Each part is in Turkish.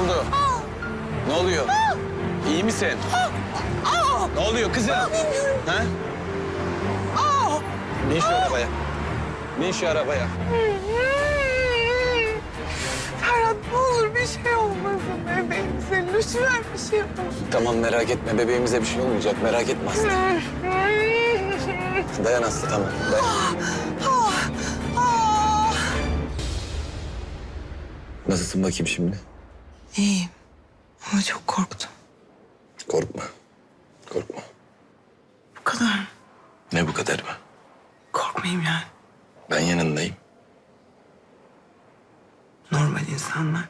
oldu? Ne oluyor? İyi misin? Ne oluyor kızım? Ha? Bin şu arabaya. Bin şu arabaya. Ferhat ne olur bir şey olmasın bebeğimize. Lütfen bir şey olmasın. Tamam merak etme bebeğimize bir şey olmayacak merak etme Aslı. Dayan Aslı tamam dayan. Nasılsın bakayım şimdi? İyiyim ama çok korktum. Korkma. Korkma. Bu kadar. Ne bu kadar mı? Korkmayayım yani. Ben yanındayım. Normal insanlar.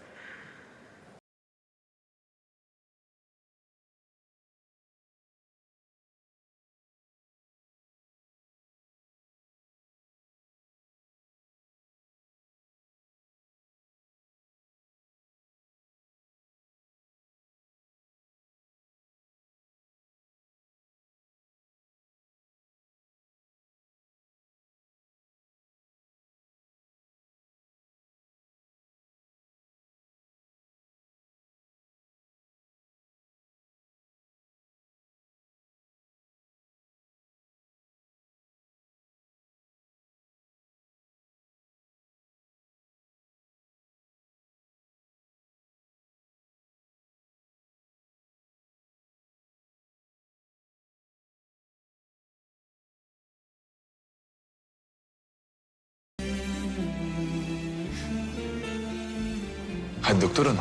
Hadi doktor hanım.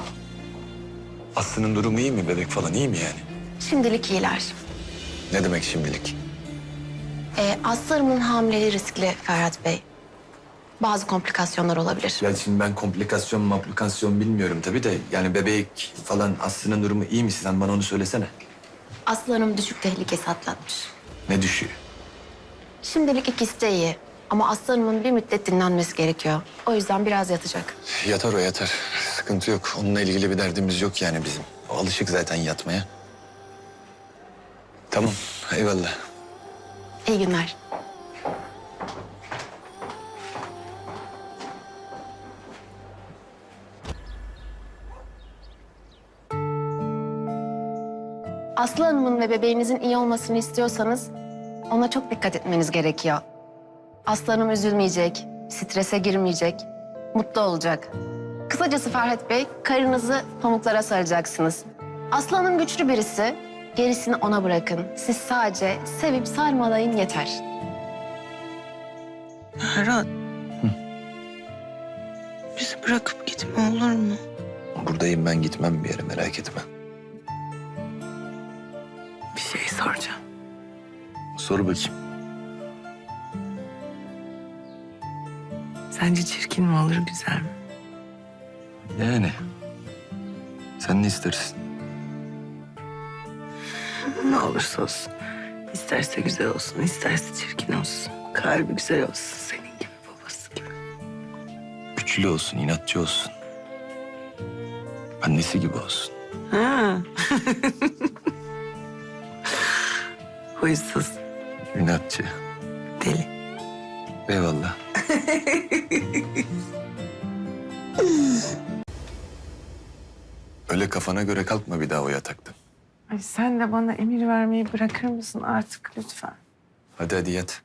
Aslı'nın durumu iyi mi? Bebek falan iyi mi yani? Şimdilik iyiler. Ne demek şimdilik? Ee, Aslı Hanım'ın hamileliği riskli Ferhat Bey. Bazı komplikasyonlar olabilir. Ya şimdi ben komplikasyon maplikasyon bilmiyorum tabii de yani bebek falan Aslı'nın durumu iyi mi? Sen bana onu söylesene. Aslı Hanım düşük tehlikesi atlatmış. Ne düşüyor? Şimdilik ikisi de iyi. Ama Aslı Hanım'ın bir müddet dinlenmesi gerekiyor. O yüzden biraz yatacak. Yatar o yatar. Sıkıntı yok. Onunla ilgili bir derdimiz yok yani bizim. O alışık zaten yatmaya. Tamam eyvallah. İyi günler. Aslı Hanım'ın ve bebeğinizin iyi olmasını istiyorsanız ona çok dikkat etmeniz gerekiyor. Aslı Hanım üzülmeyecek, strese girmeyecek, mutlu olacak. Kısacası Ferhat Bey, karınızı pamuklara saracaksınız. Aslı Hanım güçlü birisi, gerisini ona bırakın. Siz sadece sevip sarmalayın yeter. Ferhat. Bizi bırakıp gitme olur mu? Buradayım ben gitmem bir yere merak etme. Bir şey soracağım. Sor bakayım. Sence çirkin mi olur güzel mi? Yani. Sen ne istersin? Ne olursa olsun. İsterse güzel olsun, isterse çirkin olsun. Kalbi güzel olsun senin gibi babası gibi. Güçlü olsun, inatçı olsun. Annesi gibi olsun. Ha. Huysuz, İnatçı. deli. Eyvallah. Öyle kafana göre kalkma bir daha o yataktan. Ay sen de bana emir vermeyi bırakır mısın artık lütfen? Hadi hadi yat.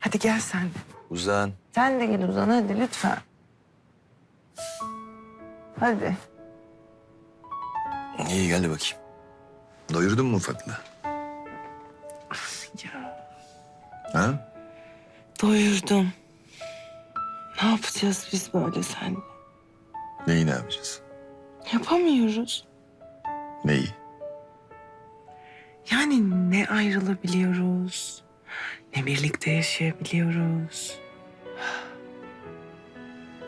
Hadi gel sen de. Uzan. Sen de gel uzan hadi lütfen. Hadi. İyi gel bakayım. Doyurdun mu ufaklığı? Ya Ha? doyurdum. Ne yapacağız biz böyle sen? Neyi ne yapacağız? Yapamıyoruz. Neyi? Yani ne ayrılabiliyoruz, ne birlikte yaşayabiliyoruz.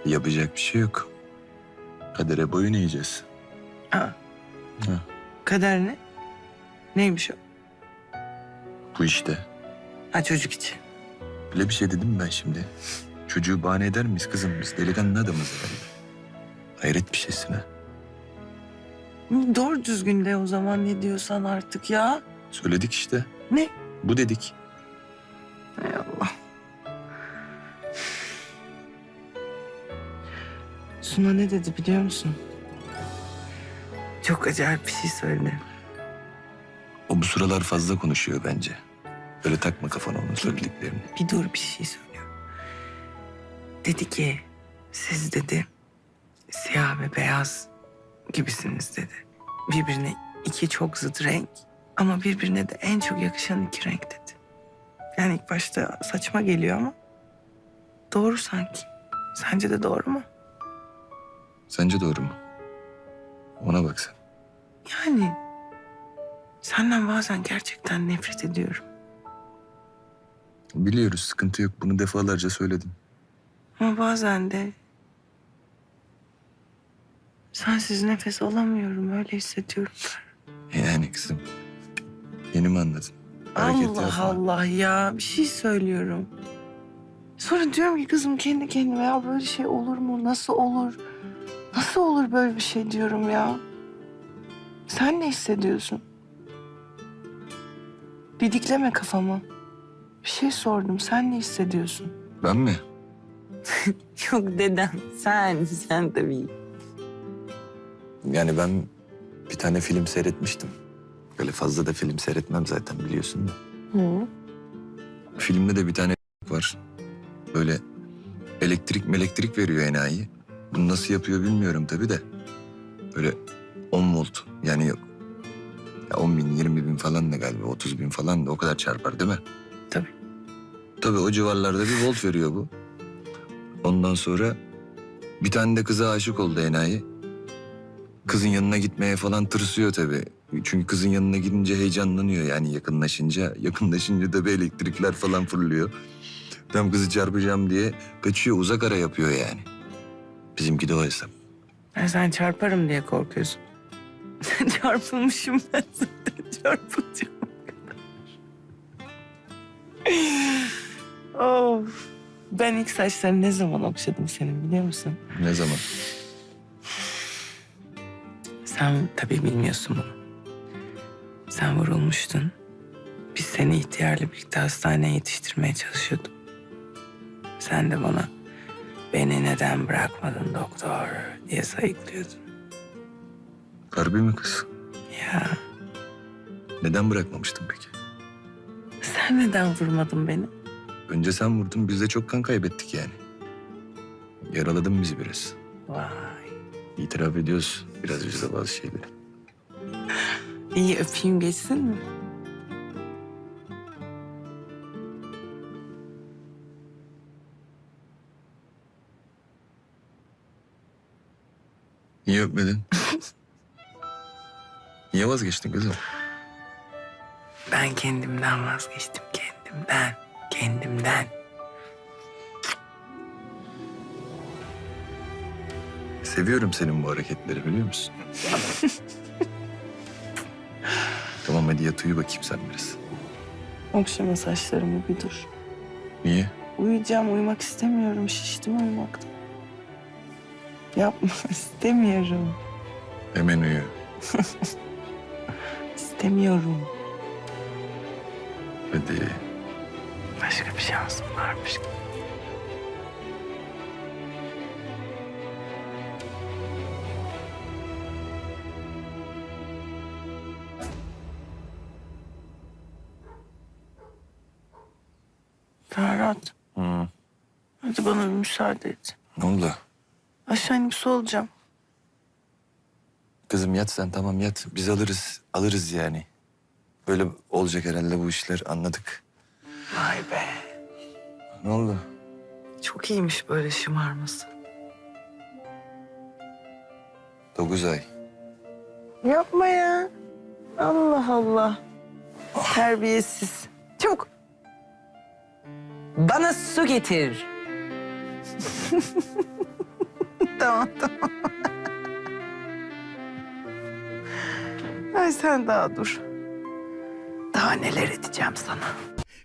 Yapacak bir şey yok. Kadere boyun eğeceğiz. Aa. Ha. Kader ne? Neymiş o? Bu işte. Ha çocuk için. Öyle bir şey dedim mi ben şimdi? Çocuğu bahane eder miyiz kızım biz? Delikanlı adamız herhalde. Hayret bir şeysin ha. Doğru düzgün de o zaman ne diyorsan artık ya. Söyledik işte. Ne? Bu dedik. Hay Allah. Suna ne dedi biliyor musun? Çok acayip bir şey söyledi. O bu sıralar fazla konuşuyor bence. Böyle takma kafana onun söylediklerini. Bir dur bir şey söylüyor. Dedi ki siz dedi siyah ve beyaz gibisiniz dedi. Birbirine iki çok zıt renk ama birbirine de en çok yakışan iki renk dedi. Yani ilk başta saçma geliyor ama doğru sanki. Sence de doğru mu? Sence doğru mu? Ona bak sen. Yani senden bazen gerçekten nefret ediyorum. Biliyoruz sıkıntı yok. Bunu defalarca söyledim. Ama bazen de sensiz nefes alamıyorum öyle hissediyorum. Yani kızım. Yeni mi anladın? Hareket Allah yapma. Allah ya bir şey söylüyorum. Sonra diyorum ki kızım kendi kendime ya böyle şey olur mu? Nasıl olur? Nasıl olur böyle bir şey diyorum ya. Sen ne hissediyorsun? Didikleme kafamı. Bir şey sordum. Sen ne hissediyorsun? Ben mi? Yok dedem. Sen, sen tabii. Yani ben bir tane film seyretmiştim. Böyle fazla da film seyretmem zaten biliyorsun da. Hı. Filmde de bir tane var. Böyle elektrik elektrik veriyor enayi. Bunu nasıl yapıyor bilmiyorum tabii de. Böyle 10 volt yani yok. Ya 10 bin, 20 bin falan da galiba 30 bin falan da o kadar çarpar değil mi? Tabii. Tabii o civarlarda bir volt veriyor bu. Ondan sonra bir tane de kıza aşık oldu enayi. Kızın yanına gitmeye falan tırsıyor tabii. Çünkü kızın yanına gidince heyecanlanıyor yani yakınlaşınca. Yakınlaşınca da bir elektrikler falan fırlıyor. Tam kızı çarpacağım diye kaçıyor uzak ara yapıyor yani. Bizimki de o hesap. Ha, sen çarparım diye korkuyorsun. Çarpılmışım ben zaten çarpılacağım. of. Ben ilk saçlarını ne zaman okşadım senin biliyor musun? Ne zaman? Sen tabii bilmiyorsun bunu. Sen vurulmuştun. Biz seni ihtiyarla birlikte hastaneye yetiştirmeye çalışıyorduk. Sen de bana beni neden bırakmadın doktor diye sayıklıyordun. Harbi mi kız? Ya Neden bırakmamıştın peki? sen neden vurmadın beni? Önce sen vurdun biz de çok kan kaybettik yani. Yaraladın bizi biraz. Vay. İtiraf ediyoruz biraz bizde bazı şeyleri. İyi öpeyim geçsin mi? Niye öpmedin? Niye vazgeçtin kızım? Ben kendimden vazgeçtim kendimden. Kendimden. Seviyorum senin bu hareketleri biliyor musun? tamam hadi yat uyu bakayım sen biraz. Okşama saçlarımı bir dur. Niye? Uyuyacağım, uyumak istemiyorum. Şiştim uyumaktan. Yapma, istemiyorum. Hemen uyu. İstemiyorum. Hadi. Başka bir şansım varmış. Ferhat, Hı. hadi bana bir müsaade et. Ne oldu? Aşağı inip su alacağım. Kızım yat sen tamam yat. Biz alırız. Alırız yani. Böyle olacak herhalde bu işler anladık. Vay be. Ne oldu? Çok iyiymiş böyle şımarması. Dokuz ay. Yapma ya. Allah Allah. Terbiyesiz. Çok. Bana su getir. tamam tamam. Ay sen daha dur. Daha neler edeceğim sana.